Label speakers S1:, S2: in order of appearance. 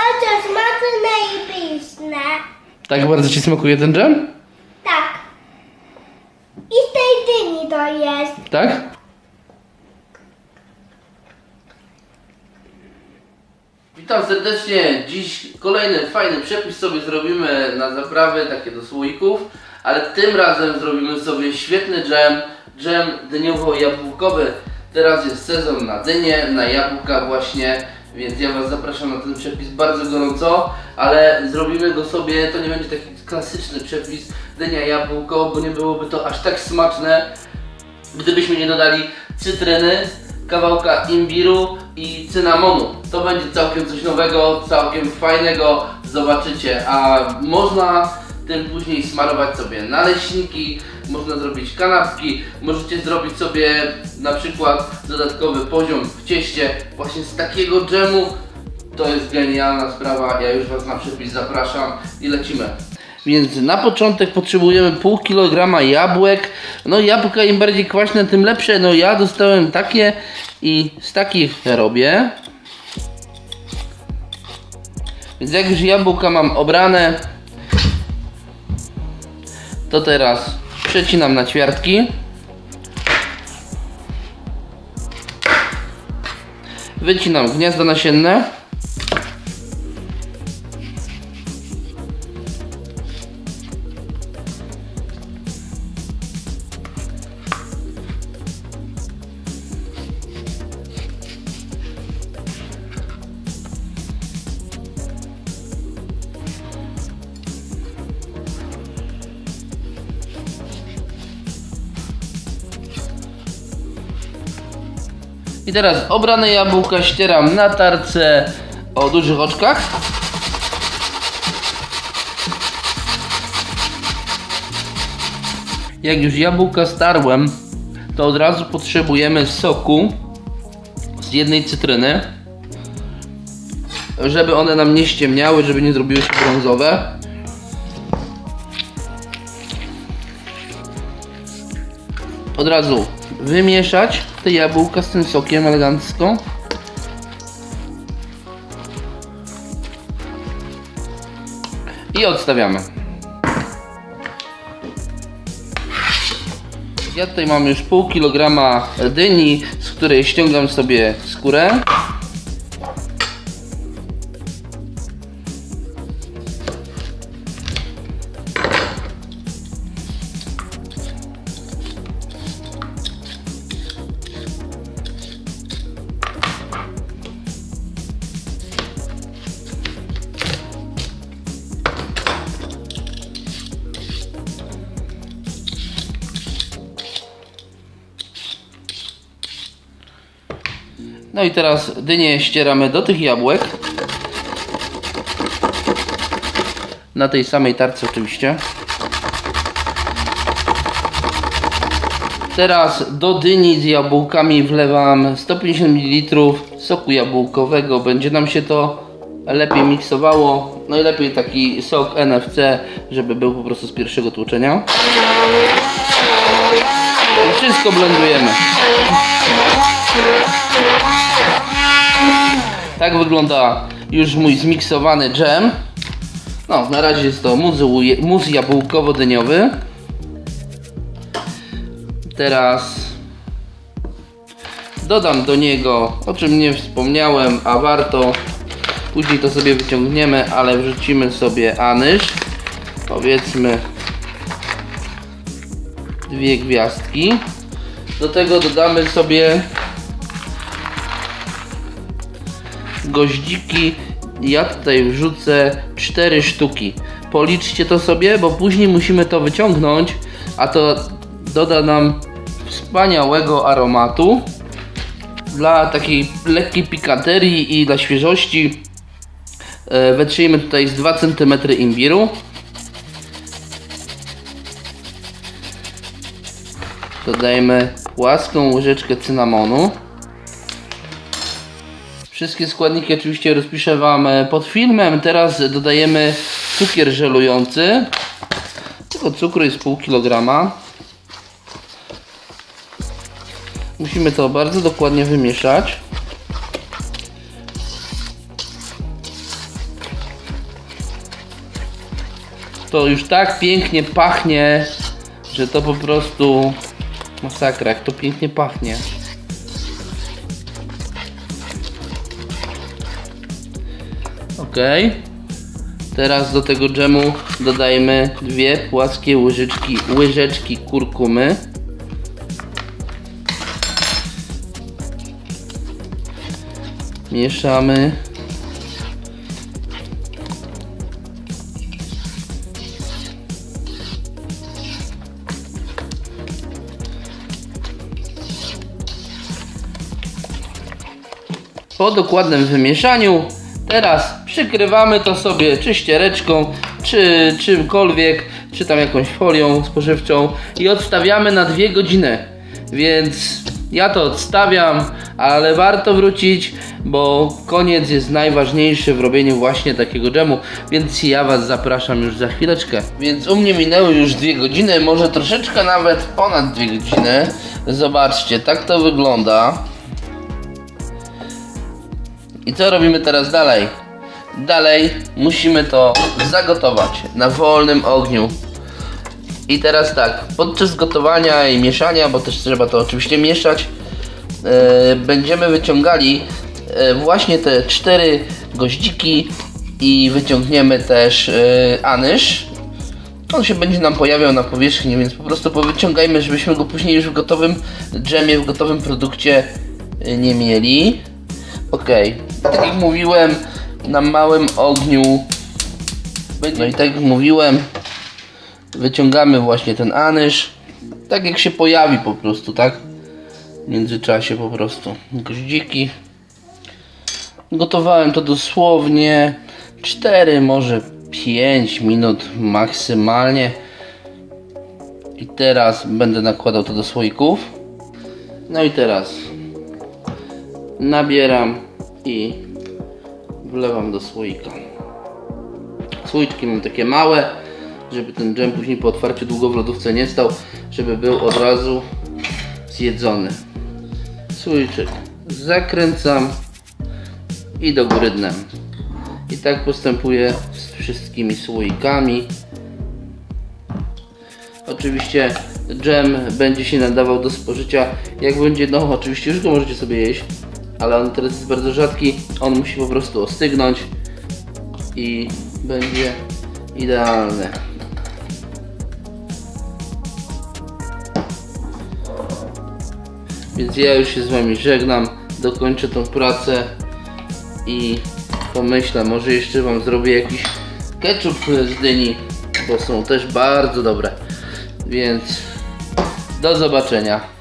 S1: bardzo smaczne i pyszne.
S2: Tak bardzo Ci smakuje ten dżem?
S1: Tak. I z tej dyni to jest.
S2: Tak? Witam serdecznie. Dziś kolejny fajny przepis sobie zrobimy na zaprawy, takie do słoików, ale tym razem zrobimy sobie świetny dżem, dżem dyniowo-jabłkowy. Teraz jest sezon na dynie, na jabłka właśnie, więc ja Was zapraszam na ten przepis bardzo gorąco, ale zrobimy go sobie, to nie będzie taki klasyczny przepis dynia-jabłko, bo nie byłoby to aż tak smaczne, gdybyśmy nie dodali cytryny, kawałka imbiru i cynamonu. To będzie całkiem coś nowego, całkiem fajnego, zobaczycie. A można tym później smarować sobie naleśniki, można zrobić kanapki, możecie zrobić sobie na przykład dodatkowy poziom w cieście właśnie z takiego dżemu. To jest genialna sprawa, ja już Was na przepis zapraszam i lecimy. Więc na początek potrzebujemy pół kilograma jabłek. No jabłka im bardziej kwaśne, tym lepsze. No ja dostałem takie i z takich robię. Więc jak już jabłka mam obrane, to teraz przecinam na ćwiartki. Wycinam gniazdo nasienne. I teraz obrane jabłka ścieram na tarce o dużych oczkach. Jak już jabłka starłem, to od razu potrzebujemy soku z jednej cytryny, żeby one nam nie ściemniały, żeby nie zrobiły się brązowe. Od razu wymieszać te jabłka z tym sokiem elegancko. I odstawiamy. Ja tutaj mam już pół kilograma dyni, z której ściągam sobie skórę. No i teraz dynię ścieramy do tych jabłek. Na tej samej tarce oczywiście. Teraz do dyni z jabłkami wlewam 150 ml soku jabłkowego. Będzie nam się to lepiej miksowało. Najlepiej taki sok NFC, żeby był po prostu z pierwszego tłoczenia. I wszystko blendujemy. Tak wygląda już mój zmiksowany dżem. No, na razie jest to mus jabłkowo-dyniowy. Teraz dodam do niego, o czym nie wspomniałem, a warto, później to sobie wyciągniemy, ale wrzucimy sobie anyż. Powiedzmy dwie gwiazdki. Do tego dodamy sobie goździki. Ja tutaj wrzucę 4 sztuki. Policzcie to sobie, bo później musimy to wyciągnąć, a to doda nam wspaniałego aromatu. Dla takiej lekkiej pikanterii i dla świeżości e, wetrzyjmy tutaj z 2 cm imbiru. Dodajmy płaską łyżeczkę cynamonu. Wszystkie składniki oczywiście rozpiszę Wam e, pod filmem. Teraz dodajemy cukier żelujący. Tego cukru jest pół kilograma. Musimy to bardzo dokładnie wymieszać. To już tak pięknie pachnie, że to po prostu masakra, jak to pięknie pachnie. Ok. Teraz do tego dżemu dodajemy dwie płaskie łyżeczki, łyżeczki kurkumy. Mieszamy. Po dokładnym wymieszaniu teraz przykrywamy to sobie czy ściereczką, czy czymkolwiek, czy tam jakąś folią spożywczą i odstawiamy na dwie godziny. Więc ja to odstawiam, ale warto wrócić, bo koniec jest najważniejszy w robieniu właśnie takiego dżemu, więc ja Was zapraszam już za chwileczkę. Więc u mnie minęły już dwie godziny, może troszeczkę nawet ponad dwie godziny. Zobaczcie, tak to wygląda. I co robimy teraz dalej? Dalej musimy to zagotować na wolnym ogniu. I teraz tak, podczas gotowania i mieszania, bo też trzeba to oczywiście mieszać, e, będziemy wyciągali e, właśnie te cztery goździki i wyciągniemy też e, anyż. On się będzie nam pojawiał na powierzchni, więc po prostu powyciągajmy, żebyśmy go później już w gotowym dżemie, w gotowym produkcie nie mieli. Okej, tak jak mówiłem, na małym ogniu. No i tak jak mówiłem, wyciągamy właśnie ten anyż. Tak jak się pojawi po prostu, tak? W międzyczasie po prostu goździki. Gotowałem to dosłownie 4, może 5 minut maksymalnie. I teraz będę nakładał to do słoików. No i teraz nabieram i wlewam do słoika. Słoiczki mam takie małe, żeby ten dżem później po otwarciu długo w lodówce nie stał, żeby był od razu zjedzony. Słoiczek zakręcam i do góry dnem. I tak postępuję z wszystkimi słoikami. Oczywiście dżem będzie się nadawał do spożycia jak będzie, no oczywiście już go możecie sobie jeść, ale on teraz jest bardzo rzadki, on musi po prostu ostygnąć i będzie idealny. Więc ja już się z Wami żegnam, dokończę tą pracę i pomyślę, może jeszcze Wam zrobię jakiś ketchup z dyni, bo są też bardzo dobre. Więc do zobaczenia.